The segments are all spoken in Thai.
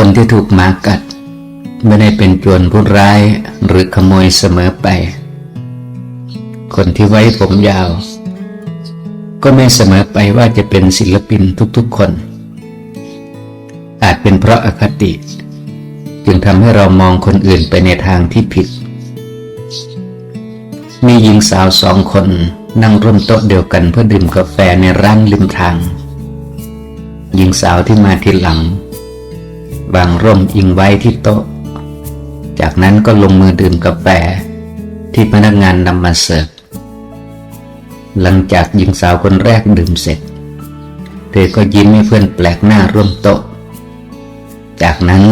คนที่ถูกหมากัด ไม่ได้เป็นโจรผู้ร้ายหรือขโมยเสมอไป คนที่ไว้ผมยาว ก็ไม่เสมอไปว่าจะเป็นศิลปินทุกๆคน อาจเป็นเพราะอคติ จึงทำให้เรามองคนอื่นไปในทางที่ผิด มีหญิงสาวสองคนนั่งร่วมโต๊ะเดียวกันเพื่อดื่มกาแฟในร้านริมทาง หญิงสาวที่มาทีหลัง วางร่มอิงไว้ที่โต๊ะ จากนั้นก็ลงมือดื่มกาแฟที่พนักงานนำมาเสิร์ฟ หลังจากหญิงสาวคนแรกดื่มเสร็จ เธอก็ยิ้มให้เพื่อนแปลกหน้าร่วมโต๊ะ จากนั้น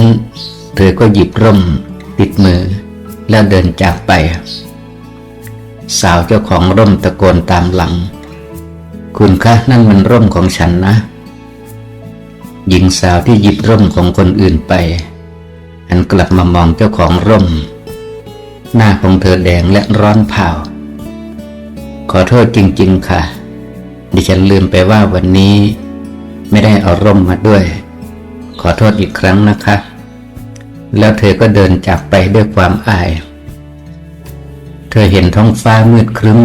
เธอก็หยิบร่มติดมือแล้วเดินจากไป สาวเจ้าของร่มตะโกนตามหลัง คุณคะนั่นมันร่มของฉันนะ หญิงสาวที่หยิบร่มของคนอื่นไปอันกลับมามองเจ้าของร่ม หน้าของเธอแดงและร้อนเผาขอโทษจริง ๆ ค่ะ ดิฉันลืมไปว่าวันนี้ ไม่ได้เอาร่มมาด้วย ขอโทษอีกครั้งนะคะ แล้วเธอก็เดินจากไปด้วยความอาย เธอเห็นท้องฟ้ามืดครึ้ม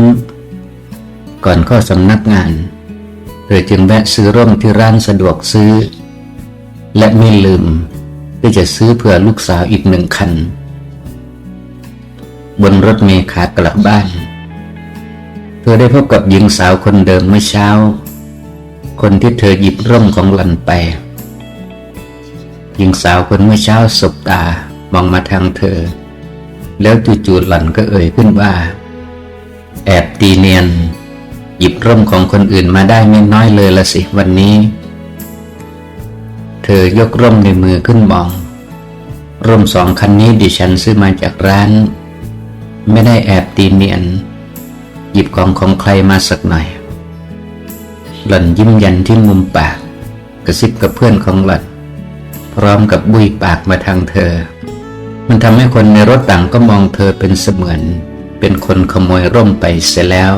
ก่อนเข้าสำนักงานเธอจึงแวะซื้อร่มที่ร้านสะดวกซื้อ และไม่ลืมที่จะซื้อเผื่อลูกสาวอีกหนึ่งคัน บนรถเมล์ขากลับบ้าน เธอได้พบกับหญิงสาวคนเดิมเมื่อเช้า คนที่เธอหยิบร่มของหลันไป หญิงสาวคนเมื่อเช้าสบตามองมาทางเธอ แล้วจู่ๆหล่อนก็เอ่ยขึ้นว่า แอบตีเนียน หยิบร่มของคนอื่นมาได้ไม่น้อยเลยละสิวันนี้ ธอยกร่มในมือขึ้นมอง ร่มสองคันนี้ดิฉันซื้อมาจากร้าน ไม่ได้แอบตีเนียน หยิบของของใครมาสักหน่อย หล่อนยิ้มยันที่มุมปาก กระซิบกับเพื่อนของหล่อนพร้อมกับบุยปากมาทางเธอ มันทำให้คนในรถต่างก็มองเธอเป็นเสมือน เป็นคนขโมยร่มไปเสียแล้ว